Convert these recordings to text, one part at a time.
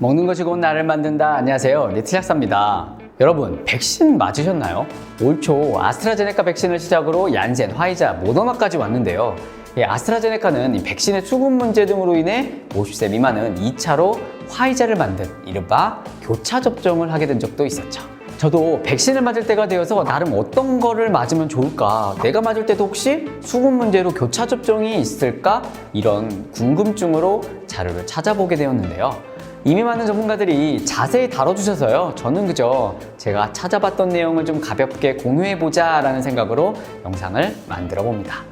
먹는 것이 곧 나를 만든다. 안녕하세요. 리틀약사입니다. 여러분, 백신 맞으셨나요? 올 초 아스트라제네카 백신을 시작으로 얀센, 화이자, 모더나까지 왔는데요. 이 아스트라제네카는 이 백신의 수급 문제 등으로 인해 50세 미만은 2차로 화이자를 만든 이른바 교차 접종을 하게 된 적도 있었죠. 저도 백신을 맞을 때가 되어서 나름 어떤 거를 맞으면 좋을까? 내가 맞을 때도 혹시 수급 문제로 교차 접종이 있을까? 이런 궁금증으로 자료를 찾아보게 되었는데요. 이미 많은 전문가들이 자세히 다뤄주셔서요. 저는 그저 제가 찾아봤던 내용을 좀 가볍게 공유해보자 라는 생각으로 영상을 만들어 봅니다.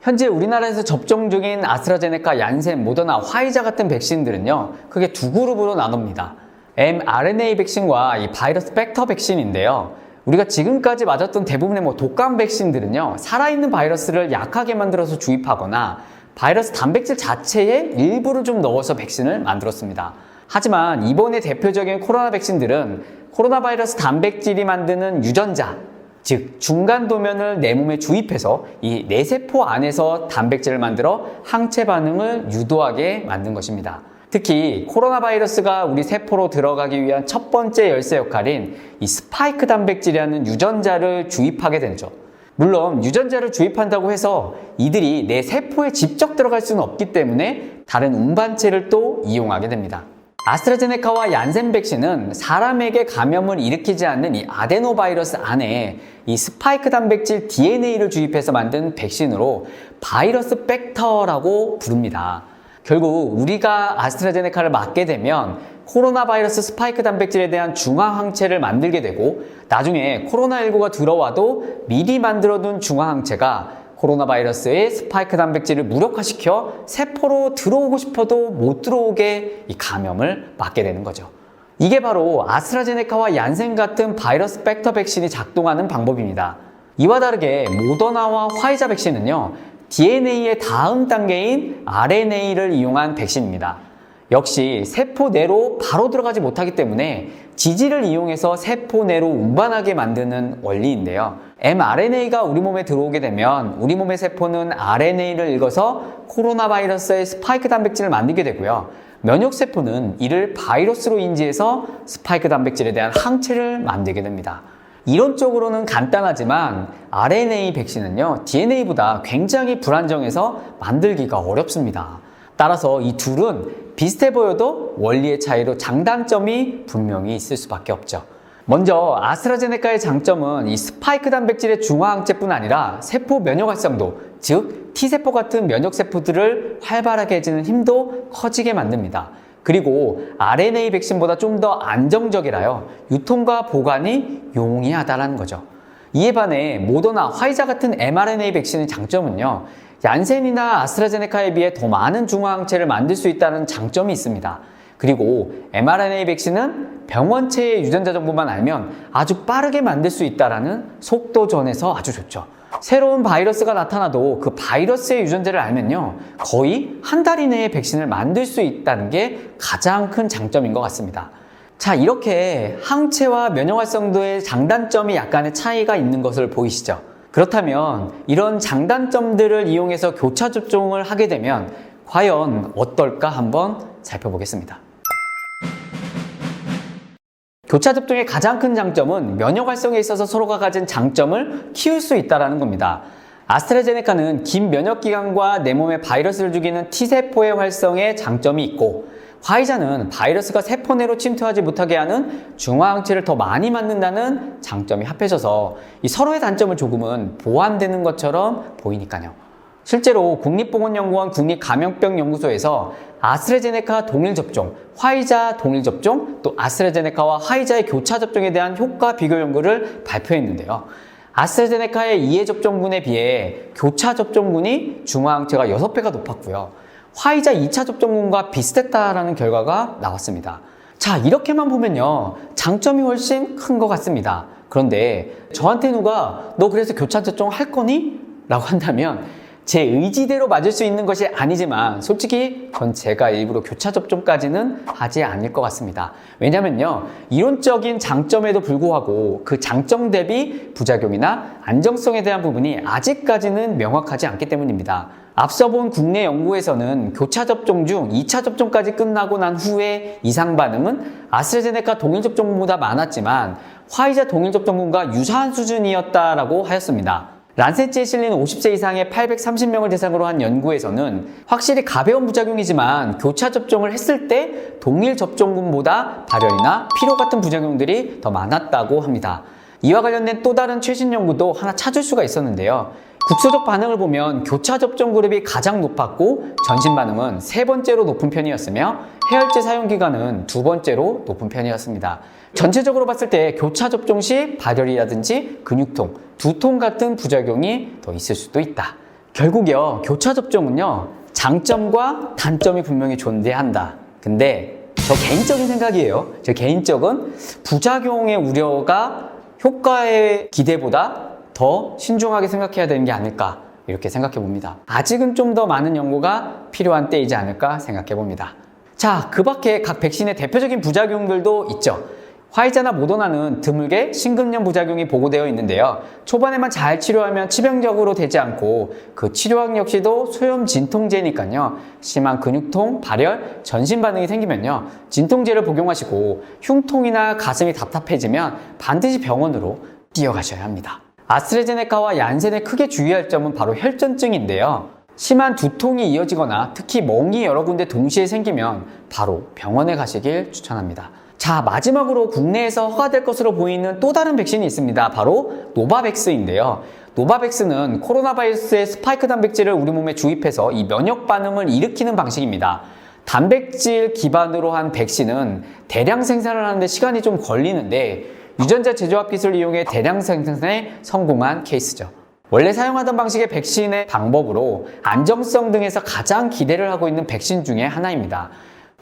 현재 우리나라에서 접종 중인 아스트라제네카, 얀센, 모더나, 화이자 같은 백신들은요, 크게 두 그룹으로 나눕니다. mRNA 백신과 이 바이러스 벡터 백신인데요. 우리가 지금까지 맞았던 대부분의 뭐 독감 백신들은요, 살아있는 바이러스를 약하게 만들어서 주입하거나 바이러스 단백질 자체에 일부를 좀 넣어서 백신을 만들었습니다. 하지만 이번에 대표적인 코로나 백신들은 코로나 바이러스 단백질이 만드는 유전자, 즉 중간 도면을 내 몸에 주입해서 이 뇌세포 안에서 단백질을 만들어 항체 반응을 유도하게 만든 것입니다. 특히 코로나 바이러스가 우리 세포로 들어가기 위한 첫 번째 열쇠 역할인 이 스파이크 단백질이라는 유전자를 주입하게 되죠. 물론 유전자를 주입한다고 해서 이들이 내 세포에 직접 들어갈 수는 없기 때문에 다른 운반체를 또 이용하게 됩니다. 아스트라제네카와 얀센 백신은 사람에게 감염을 일으키지 않는 이 아데노 바이러스 안에 이 스파이크 단백질 DNA를 주입해서 만든 백신으로 바이러스 벡터라고 부릅니다. 결국 우리가 아스트라제네카를 맞게 되면 코로나 바이러스 스파이크 단백질에 대한 중화 항체를 만들게 되고 나중에 코로나19가 들어와도 미리 만들어둔 중화 항체가 코로나 바이러스의 스파이크 단백질을 무력화시켜 세포로 들어오고 싶어도 못 들어오게 이 감염을 막게 되는 거죠. 이게 바로 아스트라제네카와 얀센 같은 바이러스 벡터 백신이 작동하는 방법입니다. 이와 다르게 모더나와 화이자 백신은요, DNA의 다음 단계인 RNA를 이용한 백신입니다. 역시 세포 내로 바로 들어가지 못하기 때문에 지질을 이용해서 세포 내로 운반하게 만드는 원리인데요. mRNA가 우리 몸에 들어오게 되면 우리 몸의 세포는 RNA를 읽어서 코로나 바이러스의 스파이크 단백질을 만들게 되고요. 면역 세포는 이를 바이러스로 인지해서 스파이크 단백질에 대한 항체를 만들게 됩니다. 이론적으로는 간단하지만 RNA 백신은요, DNA보다 굉장히 불안정해서 만들기가 어렵습니다. 따라서 이 둘은 비슷해 보여도 원리의 차이로 장단점이 분명히 있을 수밖에 없죠. 먼저 아스트라제네카의 장점은 이 스파이크 단백질의 중화항체뿐 아니라 세포 면역 활성도, 즉 T세포 같은 면역 세포들을 활발하게 해주는 힘도 커지게 만듭니다. 그리고 RNA 백신보다 좀 더 안정적이라요. 유통과 보관이 용이하다라는 거죠. 이에 반해 모더나, 화이자 같은 mRNA 백신의 장점은요. 얀센이나 아스트라제네카에 비해 더 많은 중화항체를 만들 수 있다는 장점이 있습니다. 그리고 mRNA 백신은 병원체의 유전자 정보만 알면 아주 빠르게 만들 수 있다는 속도전에서 아주 좋죠. 새로운 바이러스가 나타나도 그 바이러스의 유전자를 알면요. 거의 한 달 이내에 백신을 만들 수 있다는 게 가장 큰 장점인 것 같습니다. 자, 이렇게 항체와 면역 활성도의 장단점이 약간의 차이가 있는 것을 보이시죠? 그렇다면 이런 장단점들을 이용해서 교차 접종을 하게 되면 과연 어떨까 한번 살펴보겠습니다. 교차 접종의 가장 큰 장점은 면역 활성에 있어서 서로가 가진 장점을 키울 수 있다는 겁니다. 아스트라제네카는 긴 면역 기간과 내 몸에 바이러스를 죽이는 T세포의 활성에 장점이 있고 화이자는 바이러스가 세포 내로 침투하지 못하게 하는 중화항체를 더 많이 만든다는 장점이 합해져서 이 서로의 단점을 조금은 보완되는 것처럼 보이니까요. 실제로 국립보건연구원 국립감염병연구소에서 아스트라제네카 동일 접종, 화이자 동일 접종, 또 아스트라제네카와 화이자의 교차 접종에 대한 효과 비교 연구를 발표했는데요. 아스트라제네카의 2회 접종군에 비해 교차 접종군이 중화항체가 6배가 높았고요. 화이자 2차 접종군과 비슷했다라는 결과가 나왔습니다. 자, 이렇게만 보면요. 장점이 훨씬 큰 것 같습니다. 그런데 저한테 누가 너 그래서 교차 접종 할 거니? 라고 한다면 제 의지대로 맞을 수 있는 것이 아니지만 솔직히 전 제가 일부러 교차 접종까지는 하지 않을 것 같습니다. 왜냐면요. 이론적인 장점에도 불구하고 그 장점 대비 부작용이나 안정성에 대한 부분이 아직까지는 명확하지 않기 때문입니다. 앞서 본 국내 연구에서는 교차 접종 중 2차 접종까지 끝나고 난 후에 이상 반응은 아스트라제네카 동일 접종군보다 많았지만 화이자 동일 접종군과 유사한 수준이었다라고 하였습니다. 란센지에 실린 50세 이상의 830명을 대상으로 한 연구에서는 확실히 가벼운 부작용이지만 교차 접종을 했을 때 동일 접종군보다 발열이나 피로 같은 부작용들이 더 많았다고 합니다. 이와 관련된 또 다른 최신 연구도 하나 찾을 수가 있었는데요. 국소적 반응을 보면 교차 접종 그룹이 가장 높았고 전신 반응은 세 번째로 높은 편이었으며 해열제 사용 기간은 두 번째로 높은 편이었습니다. 전체적으로 봤을 때 교차 접종 시 발열이라든지 근육통, 두통 같은 부작용이 더 있을 수도 있다. 결국요, 교차 접종은요, 장점과 단점이 분명히 존재한다. 근데 저 개인적인 생각이에요. 제 개인적은 부작용의 우려가 효과의 기대보다 더 신중하게 생각해야 되는 게 아닐까 이렇게 생각해 봅니다. 아직은 좀 더 많은 연구가 필요한 때이지 않을까 생각해 봅니다. 자, 그 밖에 각 백신의 대표적인 부작용들도 있죠. 화이자나 모더나는 드물게 심근염 부작용이 보고되어 있는데요. 초반에만 잘 치료하면 치명적으로 되지 않고 그 치료학 역시도 소염 진통제니까요. 심한 근육통, 발열, 전신 반응이 생기면요. 진통제를 복용하시고 흉통이나 가슴이 답답해지면 반드시 병원으로 뛰어가셔야 합니다. 아스트라제네카와 얀센의 크게 주의할 점은 바로 혈전증인데요. 심한 두통이 이어지거나 특히 멍이 여러 군데 동시에 생기면 바로 병원에 가시길 추천합니다. 자, 마지막으로 국내에서 허가될 것으로 보이는 또 다른 백신이 있습니다. 바로 노바백스인데요. 노바백스는 코로나 바이러스의 스파이크 단백질을 우리 몸에 주입해서 이 면역 반응을 일으키는 방식입니다. 단백질 기반으로 한 백신은 대량 생산을 하는데 시간이 좀 걸리는데 유전자 제조합 기술을 이용해 대량 생산에 성공한 케이스죠. 원래 사용하던 방식의 백신의 방법으로 안정성 등에서 가장 기대를 하고 있는 백신 중에 하나입니다.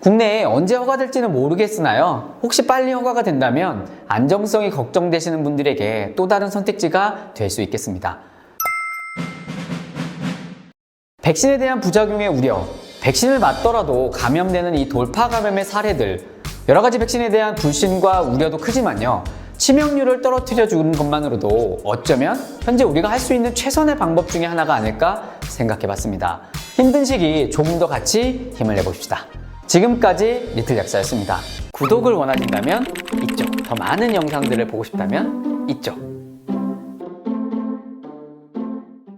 국내에 언제 허가될지는 모르겠으나요. 혹시 빨리 허가가 된다면 안정성이 걱정되시는 분들에게 또 다른 선택지가 될 수 있겠습니다. 백신에 대한 부작용의 우려, 백신을 맞더라도 감염되는 이 돌파 감염의 사례들, 여러 가지 백신에 대한 불신과 우려도 크지만요. 치명률을 떨어뜨려 주는 것만으로도 어쩌면 현재 우리가 할 수 있는 최선의 방법 중에 하나가 아닐까 생각해 봤습니다. 힘든 시기 조금 더 같이 힘을 내봅시다. 지금까지 리틀 약사였습니다. 구독을 원하신다면 이쪽, 더 많은 영상들을 보고 싶다면 이쪽.